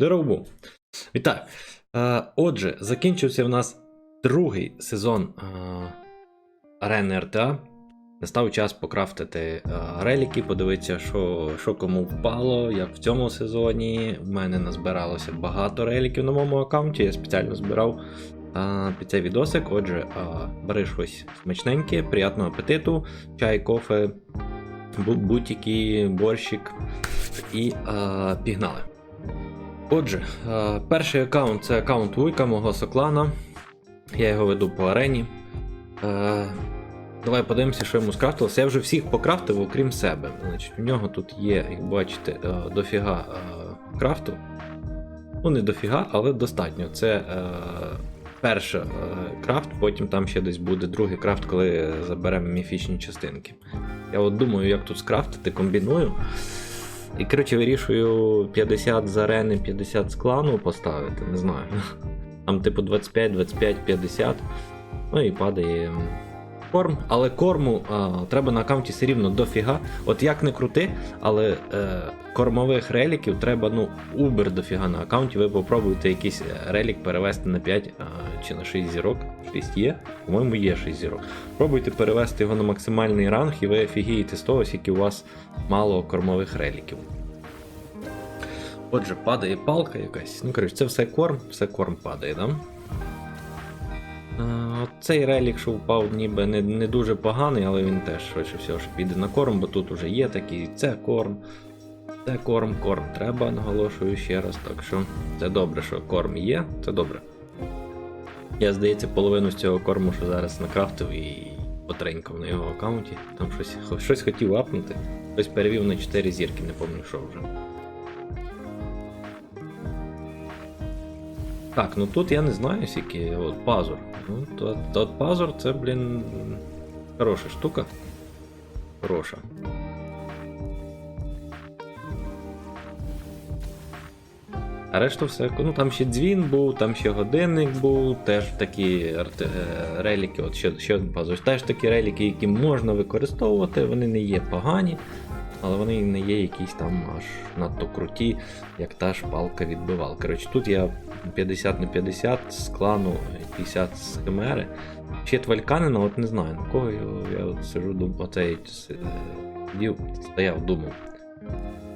Здорово. Вітаю. Е, отже, закінчився в нас другий сезон е, арени РТА. Настав час покрафтити е, реліки, подивитися, що, що кому впало, як в цьому сезоні. У мене назбиралося багато реліків на моєму аккаунті. Я спеціально збирав під цей відосик. Отже, бери щось смачненьке, приятного апетиту, чай, кофе, бу- бутики, борщик і е, пігнали. Отже, е, перший аккаунт це аккаунт Вуйка, мого соклана. Я його веду по арені. Е, Давай подивимося, що йому скрафтилося. Я вже всіх покрафтив, окрім себе. Значить, У нього тут є, як бачите, е, дофіга крафту. Ну, не дофіга, але достатньо. Це перший крафт, потім там ще десь буде другий крафт, коли заберемо міфічні частинки. Я от думаю, як тут скрафтити, комбіную. І коротше вирішую 50 з арени, 50 з клану поставити, не знаю. Там, типу, 25, 25, 50. Ну і падає корм. Але корму а, треба на аккаунті все рівно дофіга. От як не крути, але е, кормових реліків треба, ну, убер дофіга на аккаунті. Ви попробуйте якийсь е, релік перевести на 5 а, чи на 6 зірок. 6 є? По-моєму, є 6 зірок. Пробуйте перевести його на максимальний ранг, і ви офігієте з того, скільки у вас мало кормових реліків. Отже, падає палка якась. Ну, коротше, це все корм, все корм падає, да? Е, Цей релік, що впав, ніби не, не дуже поганий, але він теж швидше всього що піде на корм, бо тут уже є такий, це корм. Це корм, корм треба, наголошую ще раз. Так що це добре, що корм є, це добре. Я, здається, половину з цього корму, що зараз накрафтив і потренькав на його аккаунті. Там щось, щось хотів апнути. Хтось перевів на 4 зірки, не пам'ятаю, що вже. Так, ну тут я не знаю, скільки от пазур. Ну, то, то пазур це, блін, хороша штука. Хороша. А решту все. Ну там ще дзвін був, там ще годинник був, теж такі арте- реліки, от ще, ще один пазур. Теж такі реліки, які можна використовувати, вони не є погані, але вони не є якісь там аж надто круті, як та ж палка-відбивалка. Коротше, тут я 50 на 50 з клану 50 з химери. Ще твальканина, от не знаю, на кого я от сижу, дум, оцей е, сидів, стояв, думав.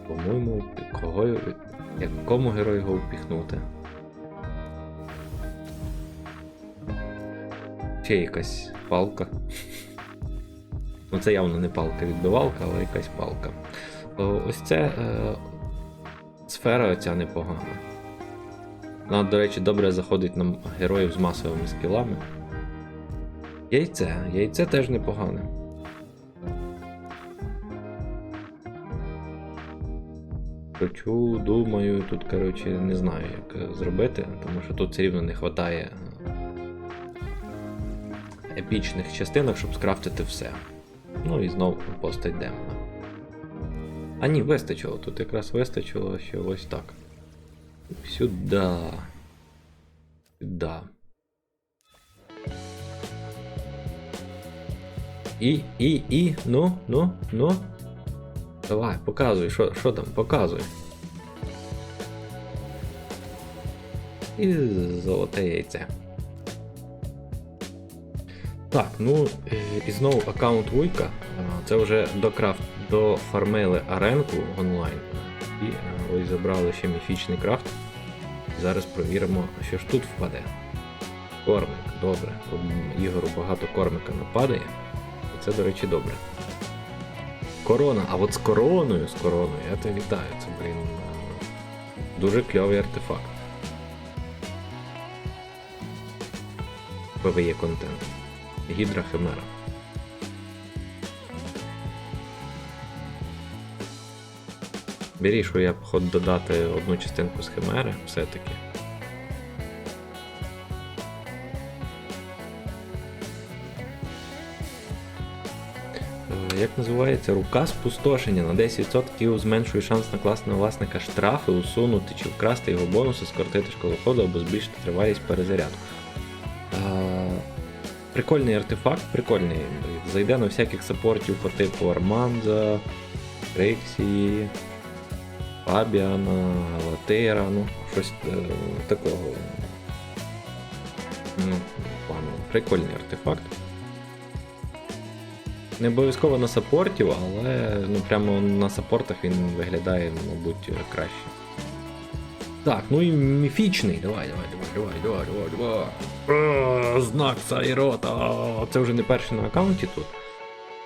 По-моєму, кого якому герою його впіхнути. Ще якась палка. Ну це явно не палка-відбивалка, але якась палка. Ось це е, сфера оця непогана. Вона, до речі, добре заходить на героїв з масовими скілами. Яйце. Яйце теж непогане. Хочу, думаю, тут, коротше, не знаю, як е, зробити, тому що тут все рівно не вистачає епічних частинок, щоб скрафтити все. Ну і знову постать демона. А ні, вистачило. Тут якраз вистачило, що ось так. Сюда. Сюда. І, і, і, ну, ну, ну. Давай, показуй, що, що там, показуй. І золоте яйце. Так, ну е, і знову аккаунт Вуйка. Це вже докрафт дофармили аренку онлайн. І е, ось забрали ще міфічний крафт. Зараз провіримо, що ж тут впаде. Кормик, добре. Ігору багато кормика нападає. І це, до речі, добре. Корона, а от з короною, з короною, я тебе вітаю. Це, блін, е, дуже кльовий артефакт. PvE контент. Гідра Химера. Вирішую я, походу, додати одну частинку з Химери, все-таки. Е, Як називається? Рука спустошення на 10% зменшує шанс на класного власника штрафи, усунути чи вкрасти його бонуси, скоротити школоходу або збільшити тривалість перезарядку. Прикольний артефакт, прикольний. Зайде на всяких саппортів по типу Арманза, Рексії. Фабіана, Латера, ну, щось е, такого. Ну, плану. Прикольний артефакт. Не обов'язково на саппортів, але ну, прямо на саппортах він виглядає, мабуть, краще. Так, ну і міфічний. Давай, давай, давай, давай, давай, давай, давай. О, знак Сайрота. Це вже не перший на аккаунті тут.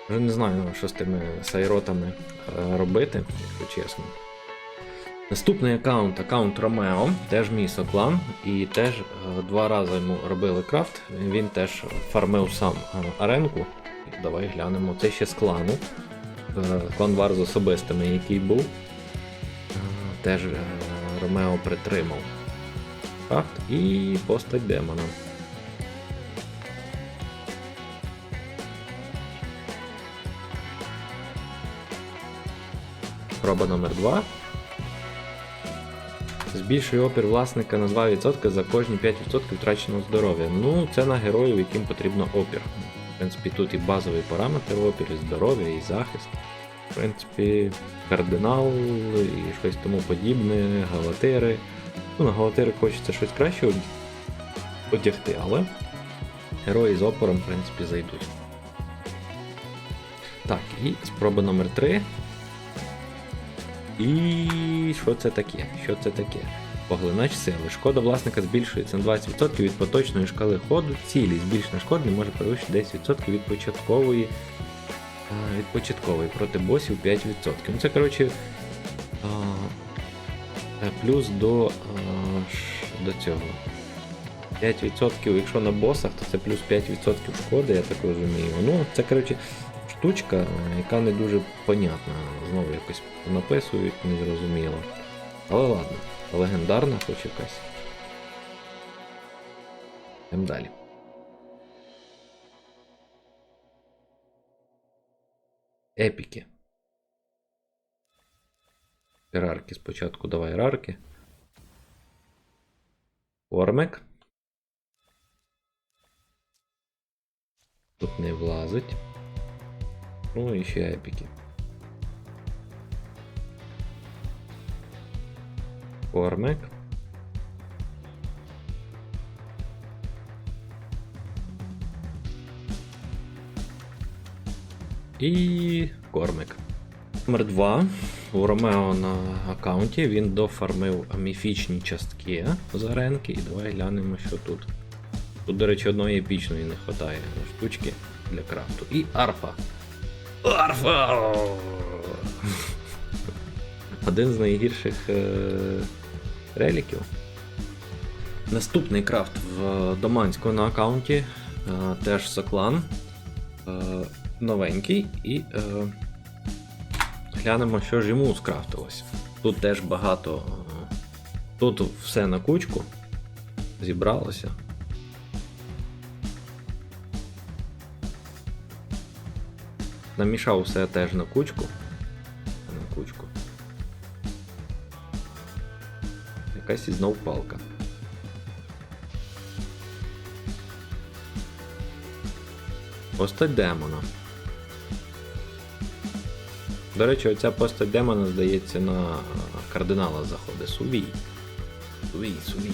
Вже не знаю, що з тими сайротами е, робити, якщо чесно. Наступний аккаунт, аккаунт Ромео, теж мій соклан, і теж е, два рази йому робили крафт. Він теж фармив сам е, аренку. Давай глянемо. Це ще з клану. Е, Клан Вар з особистими, який був. Е, Теж е, Ромео притримав. Крафт і постать демона. Проба номер 2 Збільшує опір власника на 2% за кожні 5% втраченого здоров'я. Ну, це на героїв, яким потрібно опір. В принципі, тут і базовий параметр опір, і здоров'я, і захист. В принципі, кардинал і щось тому подібне, галатери. Ну, на галатери хочеться щось краще одягти, але герої з опором, в принципі, зайдуть. Так, і спроба номер 3. І що це таке? Що це таке? Поглинач сили. Шкода власника збільшується на 20% від поточної шкали ходу. Цілі збільшена шкода не може перевищити 10% від початкової. А, Від початкової проти босів 5%. Ну це, коротше, е, плюс до, до цього. 5%, якщо на босах, то це плюс 5% шкоди, я так розумію. Ну, це, коротше, штучка, е, яка не дуже понятна. Знову якось написують, незрозуміло. Але ладно, легендарна хоч якась. Йдемо далі. Епіки. Рарки спочатку давай рарки. Ормек. Тут не влазить. Ну і ще епіки. Кормик. І кормик. Номер 2. У Ромео на аккаунті він дофармив міфічні частки з аренки. І давай глянемо, що тут. Тут, до речі, одної епічної не вистачає штучки для крафту. І арфа. Арфа! Один з найгірших е- реліків. Наступний крафт в Доманську на аккаунті. Е, теж Соклан. Новенький. І е, глянемо, що ж йому скрафтилось. Тут теж багато. е, Тут все на кучку зібралося. Намішав все теж на кучку. На кучку. Якась і знов палка. Постать демона. До речі, оця постать демона, здається, на кардинала заходить. Сувій. Сувій, сувій.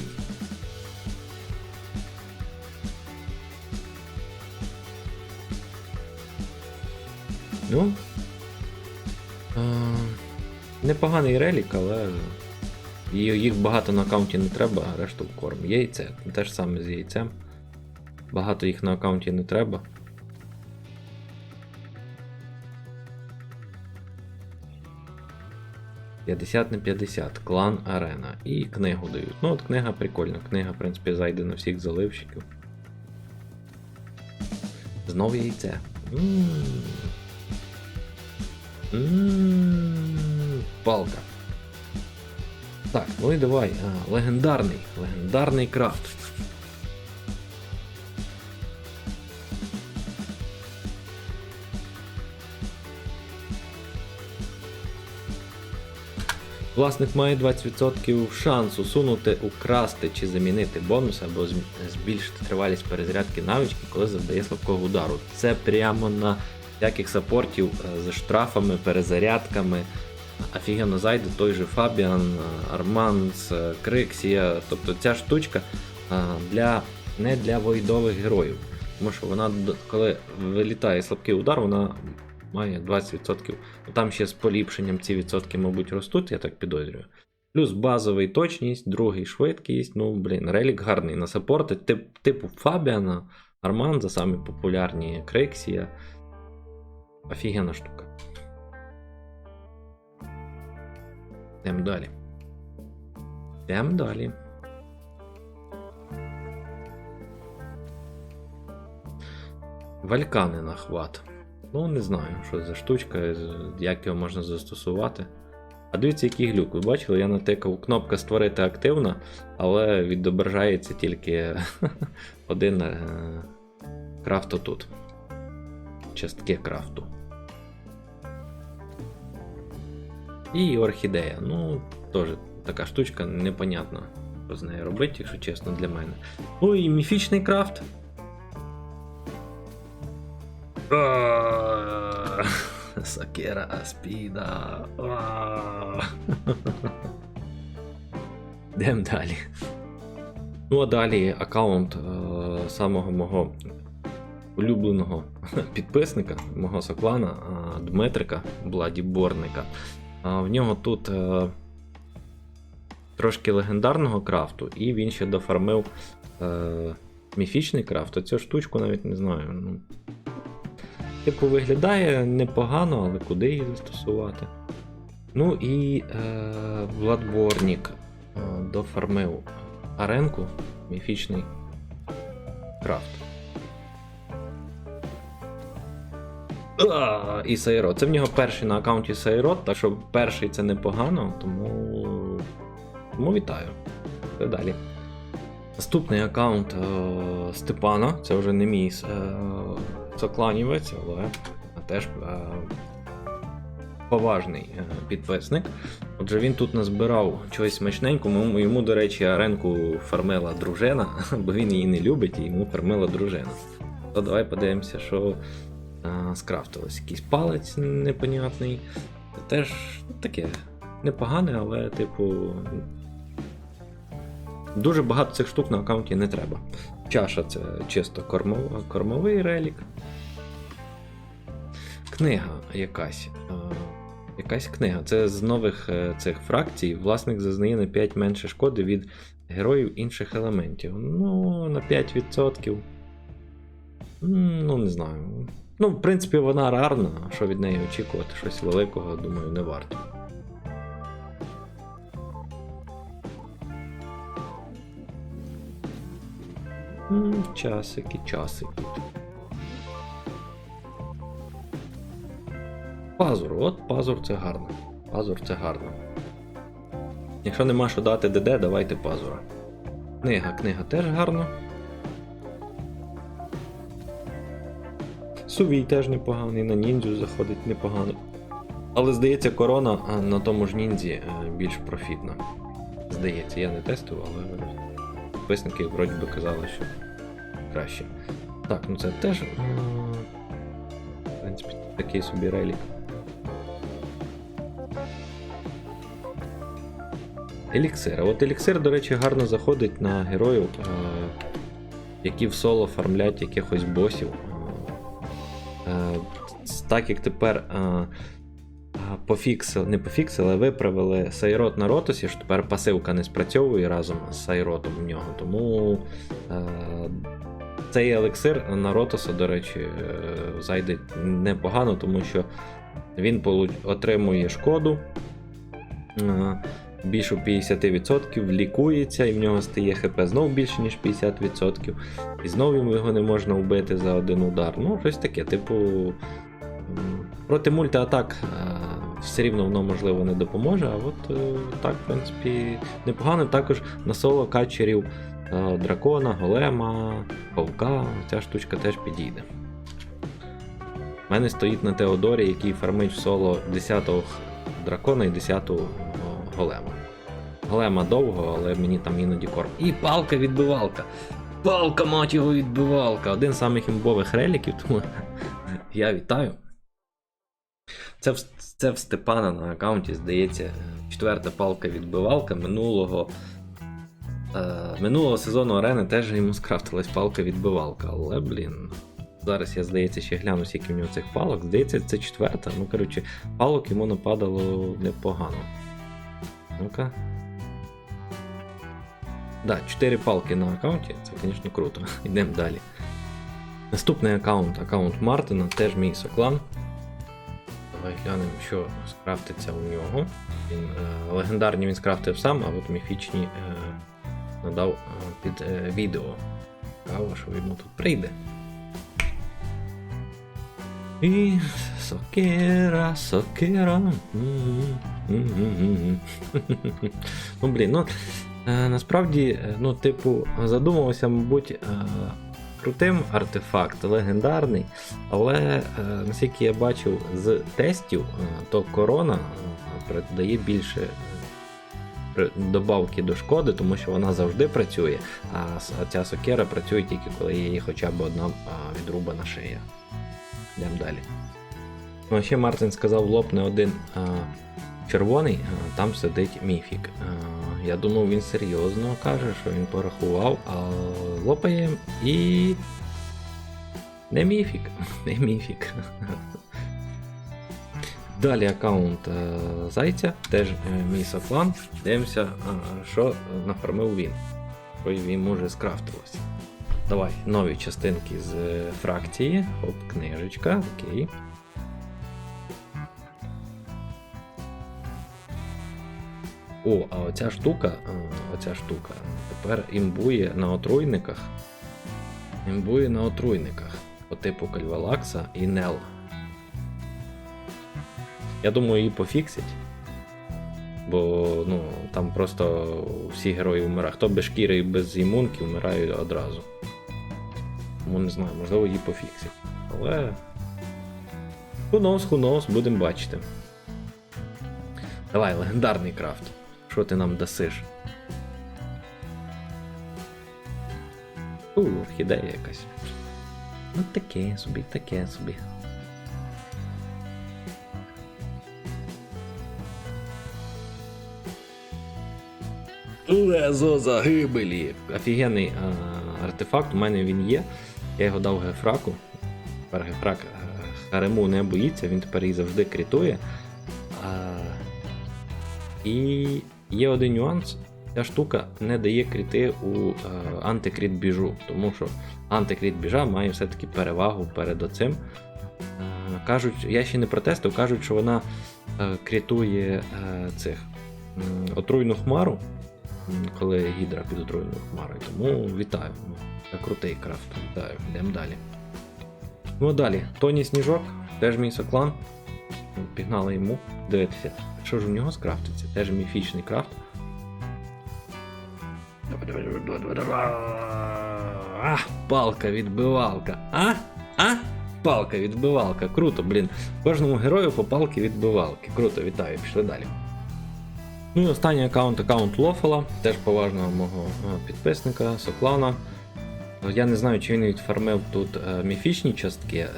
Ну. Е, непоганий релік, але їх багато на аккаунті не треба, а решту в корм. Яйце. Те ж саме з яйцем. Багато їх на аккаунті не треба. «50 на 50, клан Арена. І книгу дають. Ну от книга прикольна. Книга, в принципі, зайде на всіх заливщиків. Знову яйце. М. М, Палка. Так, ну і давай. А, легендарний. Легендарний крафт. Власник має 20% шансу сунути, украсти чи замінити бонус або збільшити тривалість перезарядки навички, коли завдає слабкого удару. Це прямо на всяких саппортів е, з штрафами, перезарядками. офігенно зайде той же Фабіан, Арманс, Криксія. Тобто ця штучка для, не для войдових героїв. Тому що вона, коли вилітає слабкий удар, вона має 20%. Ну, Там ще з поліпшенням ці відсотки, мабуть, ростуть, я так підозрюю. Плюс базовий точність, другий швидкість. Ну, блін, релік гарний на саппорти, тип, типу Фабіана, Арманза, самі популярні, Криксія. Офігенна штука. Йдемо далі. Йдемо далі. Валькани на хват. Ну, не знаю, що за штучка, як його можна застосувати. А дивіться, який глюк. Ви бачили, я натикав кнопка створити активна, але відображається тільки один е, крафт отут. Частки крафту. І орхідея. Ну, теж така штучка непонятна, що з нею робити, якщо чесно, для мене. Ну і міфічний крафт. Сакера Аспіда. Йдемо далі. Ну а далі аккаунт е, самого мого улюбленого підписника, мого соклана е, Дмитрика Бладіборника. А в нього тут е, трошки легендарного крафту, і він ще дофармив е, міфічний крафт. Оцю штучку навіть не знаю. Ну, типу, виглядає непогано, але куди її застосувати? Ну і е, е, дофармив аренку, міфічний крафт. А, і Сайрот. Це в нього перший на аккаунті Сайрот, так що перший це непогано, тому, тому вітаю. Це далі. Наступний аккаунт е, Степана, це вже не мій е, сокланівець, але теж е, поважний е, підписник. Отже, він тут назбирав чогось смачненького. Йому, до речі, аренку фармила дружина, бо він її не любить, і йому фармила дружина. То давай подивимося, що е, скрафтилось. Якийсь палець непонятний. Теж таке непогане, але, типу. Дуже багато цих штук на аккаунті не треба. Чаша це чисто кормова, кормовий релік. Книга якась. е, Якась книга. Це з нових е, цих фракцій. Власник зазнає на 5 менше шкоди від героїв інших елементів. Ну, на 5%. Ну, не знаю. Ну, в принципі, вона рарна, що від неї очікувати щось великого, думаю, не варто. Часики, часики. Пазур, от пазур це гарно. Пазур це гарно. Якщо нема що дати ДД, давайте пазура. Книга, книга теж гарно. Сувій теж непоганий, на ніндзю заходить непогано. Але здається, корона на тому ж ніндзі е, більш профітна. Здається, я не тестував, але підписники вроді би казали, що краще. Так, ну це теж. В принципі, такий собі релік. Еліксир. А От еліксир, до речі, гарно заходить на героїв, е, які в соло фармлять якихось босів. Е, Так як тепер е, пофіксили, не пофіксили, а виправили Сайрот на Ротосі, що тепер пасивка не спрацьовує разом з Сайротом в нього. Тому цей елексир на Ротоса, до речі, зайде непогано, тому що він отримує шкоду. Більше 50%, лікується, і в нього стає ХП знову більше, ніж 50%. І знову його не можна вбити за один удар. Ну, щось таке, типу. Проти мультиатак е, все рівно воно можливо не допоможе, а от е, так, в принципі, непогано. Також на соло качерів е, дракона, голема, павка, ця штучка теж підійде. У мене стоїть на Теодорі, який фармить в соло 10-го дракона і 10-го голема. Голема довго, але мені там іноді корм. І палка-відбивалка. Палка, мать його, відбивалка. Один з самих імбових реліків, тому я вітаю. Це в, це в Степана на аккаунті, здається, четверта палка-відбивалка минулого. Е, минулого сезону арени теж йому скрафтилась палка-відбивалка, але, блін. Зараз я, здається, ще гляну, скільки в нього цих палок. Здається, це четверта. Ну, коротше, палок йому нападало непогано. Ну-ка. Да, 4 палки на аккаунті, це, звісно, круто. Йдемо далі. Наступний аккаунт, аккаунт Мартина, теж мій соклан. Давай глянемо, що скрафтиться у нього. Він, е, легендарні він скрафтив сам, а от міфічні е, надав е, під е, відео. Цікаво, що йому тут прийде. І сокира, сокира. М-м-м-м. Ну, блін, ну е, насправді, е, ну, типу, задумався, мабуть, е, крутим артефакт, легендарний, але наскільки я бачив з тестів, то корона придає більше. Добавки до шкоди, тому що вона завжди працює, а ця сокира працює тільки коли є хоча б одна відрубана шия. Йдемо далі. Ну, ще Мартин сказав, лопне один а, червоний, там сидить міфік. Я думав, він серйозно каже, що він порахував, а лопає і. Не міфік. Не міфік. Далі аккаунт е, Зайця, теж е, мій софлан. Дивимося, що нафармив він. Що він може скрафтилося. Давай, нові частинки з е, фракції. Оп, книжечка, окей. О, а оця штука, оця штука тепер імбує на отруйниках. Імбує на отруйниках по типу Кальвалакса і Нел. Я думаю, її пофіксять. Бо ну, там просто всі герої вмирають. Хто без шкіри і без імунки вмирає одразу. Тому не знаю, можливо, її пофіксять. Але. Who knows, who knows, будемо бачити. Давай, легендарний крафт. Що ти нам дасиш? У, орхідея якась. Ну таке собі, таке собі. Лезо загибелі. Офігенний а, артефакт, у мене він є. Я його дав гефраку. Тепер гефрак е, Харему не боїться, він тепер її завжди критує. А, і є один нюанс. Ця штука не дає кріти у е, антикріт біжу, тому що антикріт біжа має все-таки перевагу перед оцим. Е, кажуть, я ще не протестив, кажуть, що вона е, крітує е, цих м, отруйну хмару, коли гідра під отруйною хмарою. Тому вітаю. Це крутий крафт. Вітаю. Йдемо далі. Ну а далі. Тоні Сніжок, теж мій соклан. Пігнали йому дивитися. Що ж у нього скрафтиться? Теж міфічний крафт. А, палка відбивалка. А? А? Палка відбивалка. Круто, блін. Кожному герою по палки відбивалки. Круто, вітаю, пішли далі. Ну і останній аккаунт аккаунт Лофала, теж поважного мого підписника, Соклана. Я не знаю, чи він відфармив тут е, міфічні частки е,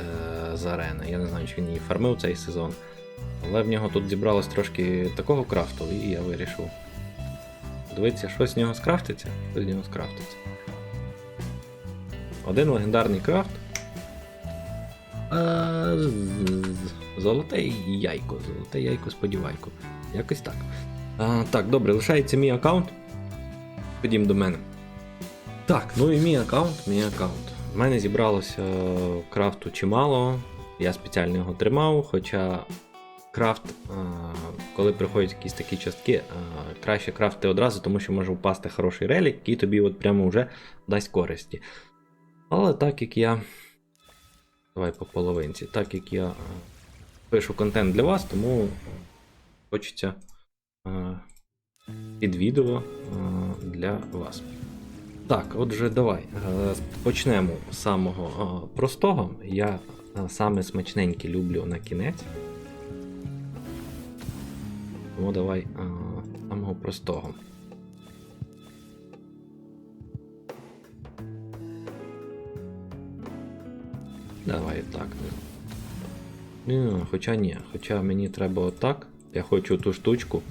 з арени. Я не знаю, чи він її фармив цей сезон. Але в нього тут зібралось трошки такого крафту, і я вирішив. Дивіться, що з нього скрафтиться, що з нього скрафтиться. Один легендарний крафт. А, Золоте яйко, золоте яйко, сподівайко. Якось так. А, так, добре, лишається мій аккаунт. Ходім до мене. Так, ну і мій аккаунт, мій аккаунт. У мене зібралося крафту чимало. Я спеціально його тримав, хоча крафт, коли приходять якісь такі частки, краще крафти одразу, тому що може впасти хороший релік, який тобі от прямо вже дасть користі. Але так як я. Давай по половинці. Так як я пишу контент для вас, тому хочеться під відео для вас. Так, отже, давай. е, Почнемо з самого е, простого. Я е, саме смачненьке люблю на кінець. Тому давай е, з самого простого. Давай так. Ні, хоча ні. Хоча мені треба отак. Я хочу ту штучку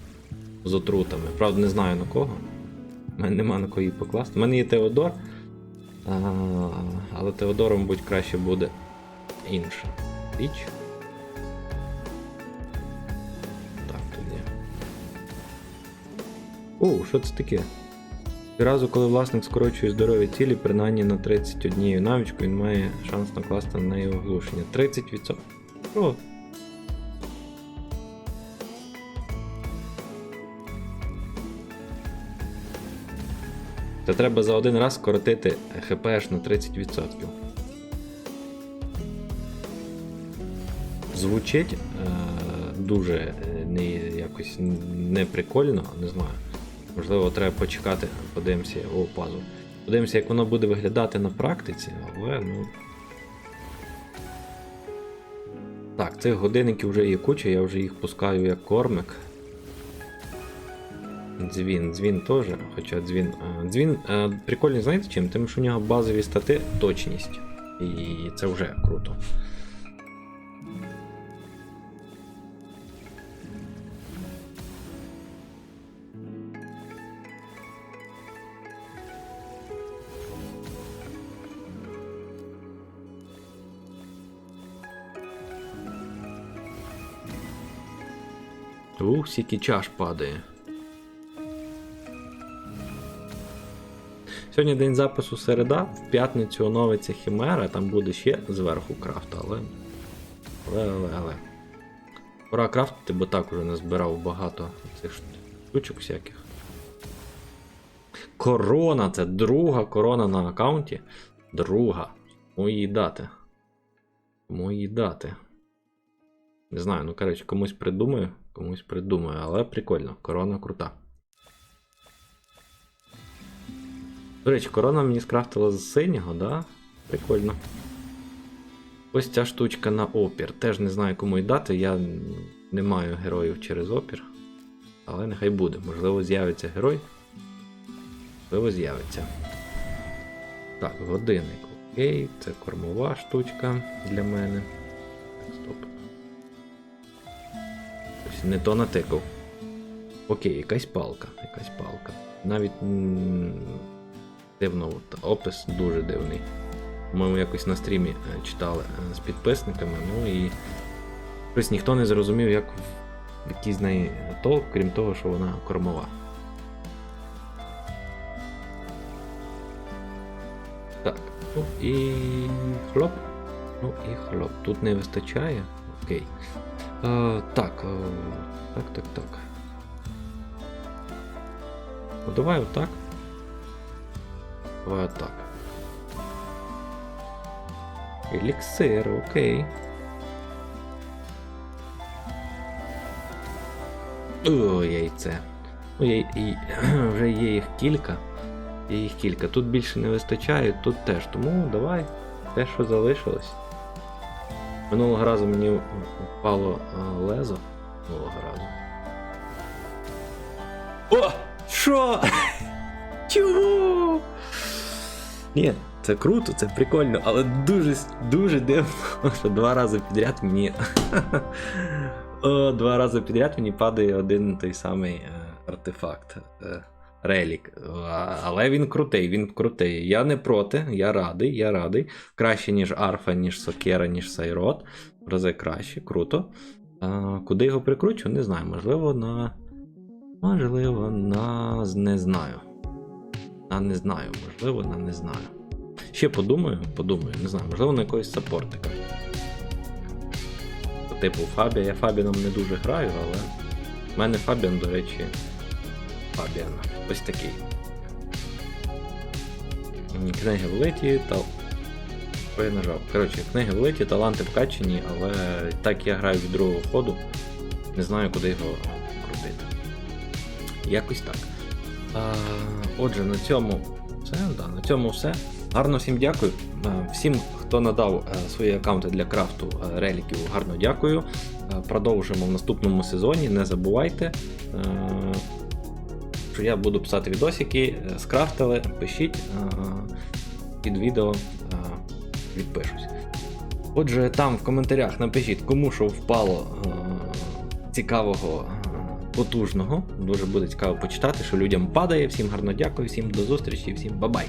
з отрутами. Правда, не знаю на кого. У мене нема на кого її покласти. У мене є Теодор. А, але Теодором, мабуть, краще буде інша річ. Так, тоді. О, що це таке? Разу, коли власник скорочує здоров'я цілі, принаймні на 31 навичку, він має шанс накласти на неї оглушення. 30%. О, Це треба за один раз скоротити ХПш на 30%. Звучить е, дуже е, не, якось не прикольно, не знаю. Можливо, треба почекати, подивимося, о, пазу. Подивимося, як воно буде виглядати на практиці, але ну. Так, цих годинників вже є куча, я вже їх пускаю як кормик. Дзвін, дзвін теж, хоча дзвін. е, Дзвін прикольний, знаєте чим? Тим, що у нього базові стати точність. І це вже круто. Ух, скільки чаш падає. Сьогодні день запису середа, в п'ятницю оновиться Хімера, там буде ще зверху крафт, але. Але, але, але. Пора крафтити, бо так уже назбирав багато цих штучок всяких. Корона, це друга корона на аккаунті. Друга. Її дати? Її дати? Не знаю, ну коротше, комусь придумаю, комусь придумаю, але прикольно, корона крута. До речі, корона мені скрафтила з синього, да? Прикольно. Ось ця штучка на опір. Теж не знаю, кому й дати. Я не маю героїв через опір. Але нехай буде. Можливо, з'явиться герой. Можливо, з'явиться. Так, годинник. Окей, це кормова штучка для мене. Так, стоп. Не то натикав. Окей, якась палка. Якась палка. Навіть. Дивно, опис дуже дивний. Ми якось на стрімі е, читали е, з підписниками, ну і щось ніхто не зрозумів, як який з неї толк, крім того, що вона кормова. Так, ну і хлоп. Ну і хлоп. Тут не вистачає. Окей. Е, так, е, так, так, так. Ну давай отак. Давай отак. Еліксир, окей. О, яйце. Ну, я, і, вже є їх кілька. Є їх кілька. Тут більше не вистачає, тут теж. Тому давай. Те, що залишилось. Минулого разу мені впало лезо. Минулого разу. О! Що? Чому? Ні, це круто, це прикольно, але дуже дуже дивно, що два рази підряд мені. О, два рази підряд мені падає один той самий е, артефакт. Релік. Але він крутий, він крутий. Я не проти, я радий, я радий. Краще, ніж арфа, ніж сокера, ніж сайрот. В рази краще, круто. А, куди його прикручу, не знаю. Можливо, на. Можливо, на. Не знаю. На не знаю, можливо, на не знаю. Ще подумаю, подумаю, не знаю, можливо, на якогось саппортика. Типу Фабія. Я Фабіном не дуже граю, але. в мене Фабіан, до речі. Фабіан. Ось такий. Книги великі та. Нажав. Коротше, книги великі, таланти вкачені, але так я граю від другого ходу. Не знаю, куди його крутити. Якось так. А, отже, на цьому все. Да, на цьому все. Гарно всім дякую. Всім, хто надав е, свої аккаунти для крафту е, реліків, гарно дякую. Е, Продовжимо в наступному сезоні. Не забувайте, що я буду писати відосики, е, скрафтили, пишіть е, під відео, е, відпишусь. Отже, там в коментарях напишіть, кому що впало цікавого, потужного. Дуже буде цікаво почитати, що людям падає. Всім гарно дякую, всім до зустрічі, всім бабай!